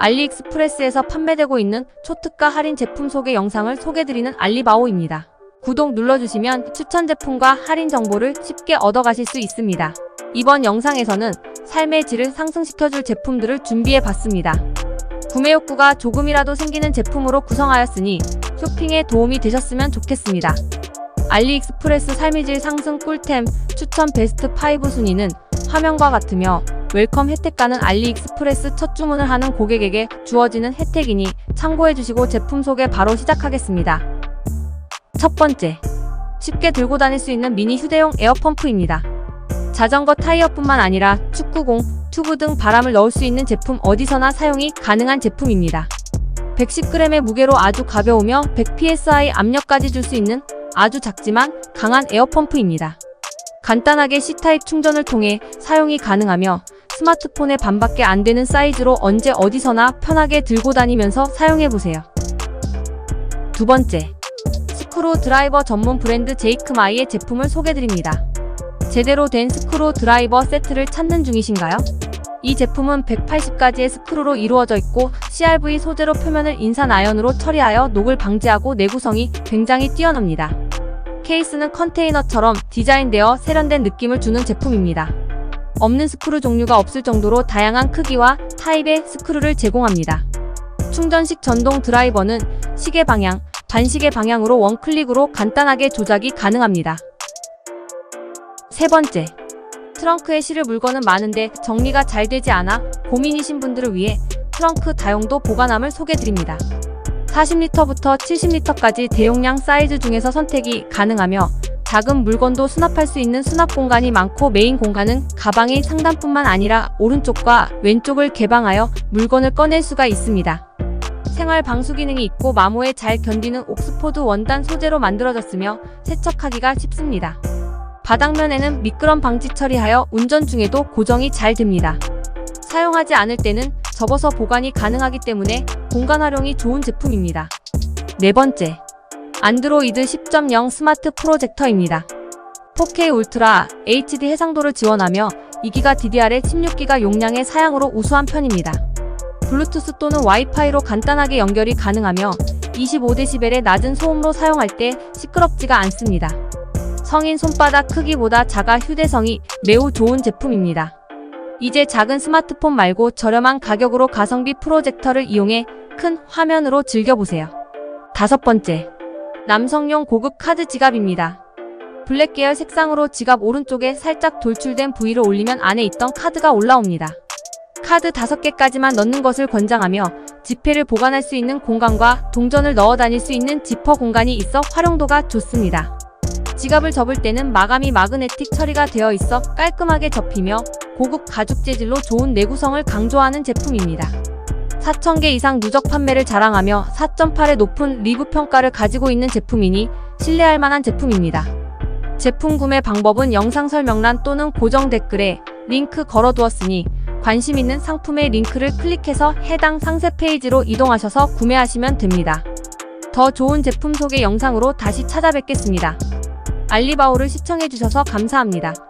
알리익스프레스에서 판매되고 있는 초특가 할인 제품 소개 영상을 소개드리는 알리바오입니다. 구독 눌러주시면 추천 제품과 할인 정보를 쉽게 얻어가실 수 있습니다. 이번 영상에서는 삶의 질을 상승시켜줄 제품들을 준비해 봤습니다. 구매 욕구가 조금이라도 생기는 제품으로 구성하였으니 쇼핑에 도움이 되셨으면 좋겠습니다. 알리익스프레스 삶의 질 상승 꿀템 추천 베스트 5 순위는 화면과 같으며 웰컴 혜택가는 알리익스프레스 첫 주문을 하는 고객에게 주어지는 혜택이니 참고해 주시고 제품 소개 바로 시작하겠습니다. 첫 번째, 쉽게 들고 다닐 수 있는 미니 휴대용 에어펌프입니다. 자전거 타이어뿐만 아니라 축구공, 튜브 등 바람을 넣을 수 있는 제품 어디서나 사용이 가능한 제품입니다. 110g의 무게로 아주 가벼우며 100psi 압력까지 줄 수 있는 아주 작지만 강한 에어펌프입니다. 간단하게 C타입 충전을 통해 사용이 가능하며 스마트폰에 반밖에 안 되는 사이즈로 언제 어디서나 편하게 들고 다니면서 사용해보세요. 두 번째, 스크루 드라이버 전문 브랜드 제이크마이의 제품을 소개드립니다. 제대로 된 스크루 드라이버 세트를 찾는 중이신가요? 이 제품은 180가지의 스크루로 이루어져 있고 CRV 소재로 표면을 인산 아연으로 처리하여 녹을 방지하고 내구성이 굉장히 뛰어납니다. 케이스는 컨테이너처럼 디자인되어 세련된 느낌을 주는 제품입니다. 없는 스크루 종류가 없을 정도로 다양한 크기와 타입의 스크루를 제공합니다. 충전식 전동 드라이버는 시계 방향, 반시계 방향으로 원클릭으로 간단하게 조작이 가능합니다. 세 번째, 트렁크에 실을 물건은 많은데 정리가 잘 되지 않아 고민이신 분들을 위해 트렁크 다용도 보관함을 소개드립니다. 40리터부터 70리터까지 대용량 사이즈 중에서 선택이 가능하며 작은 물건도 수납할 수 있는 수납 공간이 많고 메인 공간은 가방의 상단뿐만 아니라 오른쪽과 왼쪽을 개방하여 물건을 꺼낼 수가 있습니다. 생활 방수 기능이 있고 마모에 잘 견디는 옥스포드 원단 소재로 만들어졌으며 세척하기가 쉽습니다. 바닥면에는 미끄럼 방지 처리하여 운전 중에도 고정이 잘 됩니다. 사용하지 않을 때는 접어서 보관이 가능하기 때문에 공간 활용이 좋은 제품입니다. 네 번째, 안드로이드 10.0 스마트 프로젝터입니다. 4K 울트라 HD 해상도를 지원하며 2기가 DDR에 16기가 용량의 사양으로 우수한 편입니다. 블루투스 또는 와이파이로 간단하게 연결이 가능하며 25dB의 낮은 소음으로 사용할 때 시끄럽지가 않습니다. 성인 손바닥 크기보다 작아 휴대성이 매우 좋은 제품입니다. 이제 작은 스마트폰 말고 저렴한 가격으로 가성비 프로젝터를 이용해 큰 화면으로 즐겨보세요. 다섯 번째, 남성용 고급 카드 지갑입니다. 블랙 계열 색상으로 지갑 오른쪽에 살짝 돌출된 부위를 올리면 안에 있던 카드가 올라옵니다. 카드 5개까지만 넣는 것을 권장하며 지폐를 보관할 수 있는 공간과 동전을 넣어 다닐 수 있는 지퍼 공간이 있어 활용도가 좋습니다. 지갑을 접을 때는 마감이 마그네틱 처리가 되어 있어 깔끔하게 접히며 고급 가죽 재질로 좋은 내구성을 강조하는 제품입니다. 4,000개 이상 누적 판매를 자랑하며 4.8의 높은 리뷰 평가를 가지고 있는 제품이니 신뢰할 만한 제품입니다. 제품 구매 방법은 영상 설명란 또는 고정 댓글에 링크 걸어두었으니 관심 있는 상품의 링크를 클릭해서 해당 상세 페이지로 이동하셔서 구매하시면 됩니다. 더 좋은 제품 소개 영상으로 다시 찾아뵙겠습니다. 알리바오를 시청해주셔서 감사합니다.